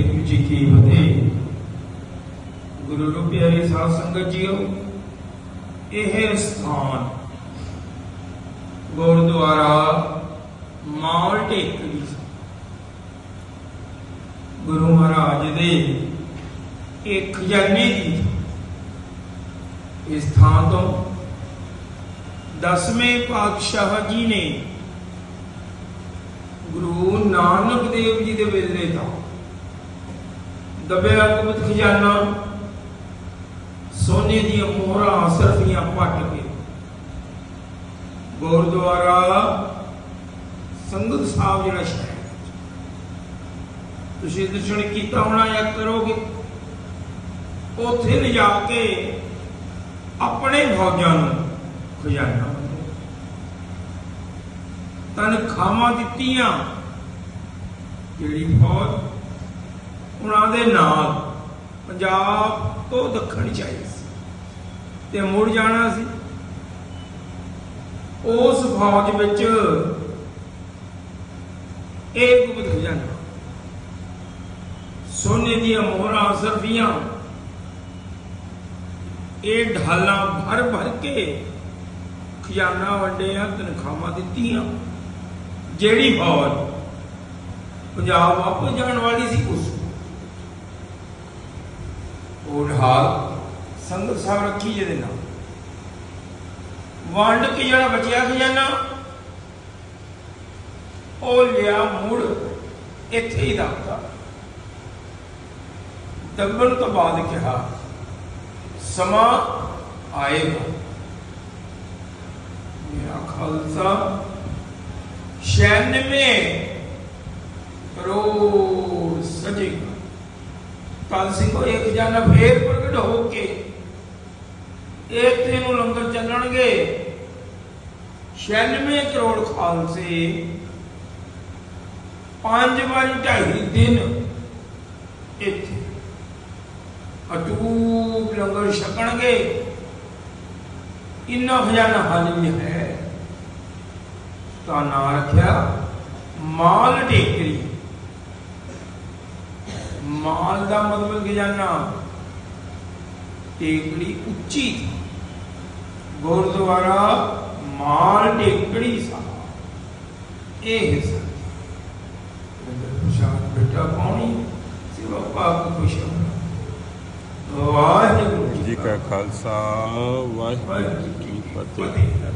ਵਾਹਿਗੁਰੂ ਜੀ ਕੀ ਫਤਿਹ ਗੁਰੂ ਰੂਪ ਪਿਆਰੀ ਸਾਧ ਸੰਗਤ ਜੀਓ, ਇਹ ਸਥਾਨ ਗੁਰਦੁਆਰਾ ਮਾਲ ਟੇਕਰੀ ਗੁਰੂ ਮਹਾਰਾਜ ਦੇ ਇੱਕ ਖਜ਼ਾਨੇ ਦੀ ਇਸ ਥਾਂ ਤੋਂ ਦਸਵੇਂ ਪਾਤਸ਼ਾਹ ਜੀ ਨੇ ਗੁਰੂ ਨਾਨਕ ਦੇਵ ਜੀ ਦੇ ਵੇਲੇ ਤੋਂ ਦਬਿਆ ਗੁਪਤ ਖਜ਼ਾਨਾ, ਸੋਨੇ ਦੀਆਂ ਮੋਹਰਾਂ ਸਰਫੀਆਂ ਪੱਟ ਕੇ। ਗੁਰਦੁਆਰਾ ਸੰਗਤ ਸਾਹਿਬ ਜਿਹੜਾ ਸ਼ਹਿਰ ਤੁਸੀਂ ਦਰਸ਼ਨ ਕੀਤਾ ਹੋਣਾ ਜਾਂ ਕਰੋਗੇ? ਉੱਥੇ ਲਿਜਾ ਕੇ ਆਪਣੇ ਫੌਜਾਂ ਨੂੰ ਖਜ਼ਾਨਾ ਤਨਖਾਹਾਂ ਦਿੱਤੀਆਂ। ਜਿਹੜੀ ਫੌਜ ਉਹਨਾਂ ਦੇ ਨਾਲ ਪੰਜਾਬ ਤੋਂ ਦੱਖਣ ਚਾਹੀ ਸੀ ਤੇ ਮੁੜ ਜਾਣਾ ਸੀ। ਉਸ ਫੌਜ ਵਿੱਚ ਇਹ ਗੁਪਤ ਖਜ਼ਾਨਾ ਸੋਨੇ ਦੀਆਂ ਮੋਹਰਾਂ ਸਰਫੀਆਂ ਇਹ ਢਾਲਾਂ ਭਰ ਭਰ ਕੇ ਖਜ਼ਾਨਾ ਵੰਡਿਆ ਤਨਖਾਹਾਂ ਦਿੱਤੀਆਂ। ਜਿਹੜੀ ਫੌਜ ਪੰਜਾਬ ਵਾਪਸ ਜਾਣ ਵਾਲੀ ਸੀ, ਉਸ ਉਹ ਸੰਗਤ ਸਾਹਿਬ ਰੱਖੀ ਜਿਹਦੇ ਨਾਲ। ਵੰਡ ਕੇ ਜਿਹੜਾ ਬਚਿਆ ਖਜ਼ਾਨਾ ਉਹ ਲਿਆ ਮੁੜ ਇੱਥੇ ਹੀ ਰੱਖਤਾ। ਦੱਬਣ ਤੋਂ ਬਾਅਦ ਕਿਹਾ, ਸਮਾਂ ਆਏਗਾ। ਮੇਰਾ ਖਾਲਸਾ 96 ਕਰੋੜ ਸਜੇਗਾ। ਕੱਲ ਸਿੰਘੋ ਇੱਕ ਜਨ ਫੇਰ ਪ੍ਰਗਟ ਹੋ ਕੇ ਇੱਕ ਨੂੰ ਲੰਗਰ ਚੱਲਣਗੇ। 96 ਕਰੋੜ ਖਾਲਸੇ, ਪੰਜ ਵਾਰੀ ਢਾਈ ਦਿਨ ਇੱਥੇ ਅਟੂਟ ਲੰਗਰ ਛਕਣਗੇ। ਇੰਨਾ ਖਜ਼ਾਨਾ ਹਾਜ਼ਰੀ ਹੈ। ਤਾਂ ਨਾਂ ਰੱਖਿਆ, ਮਾਲ ਟੇਕਰੀ ਮਾਲ ਦਾ ਮਤਲਬ ਖਜ਼ਾਨਾ। ਟੇਕੜੀ ਉੱਚੀ। ਸੀ। ਗੁਰਦੁਆਰਾ ਮਾਲ ਢੇਕੜੀ ਸਾਹਿਬ ਇਹ ਹਿੱਸਾ। ਪ੍ਰਸ਼ਾਦ ਬੇਟਾ ਪਾਉਣੀ। ਸਿਵਾ ਪਾਕ ਖੁਸ਼ਾ ਵਾਹਿਗੁਰੂ ਜੀ ਕਾ ਖਾਲਸਾ ਵਾਹਿਗੁਰੂ ਜੀ ਕੀ ਫਤਿਹ।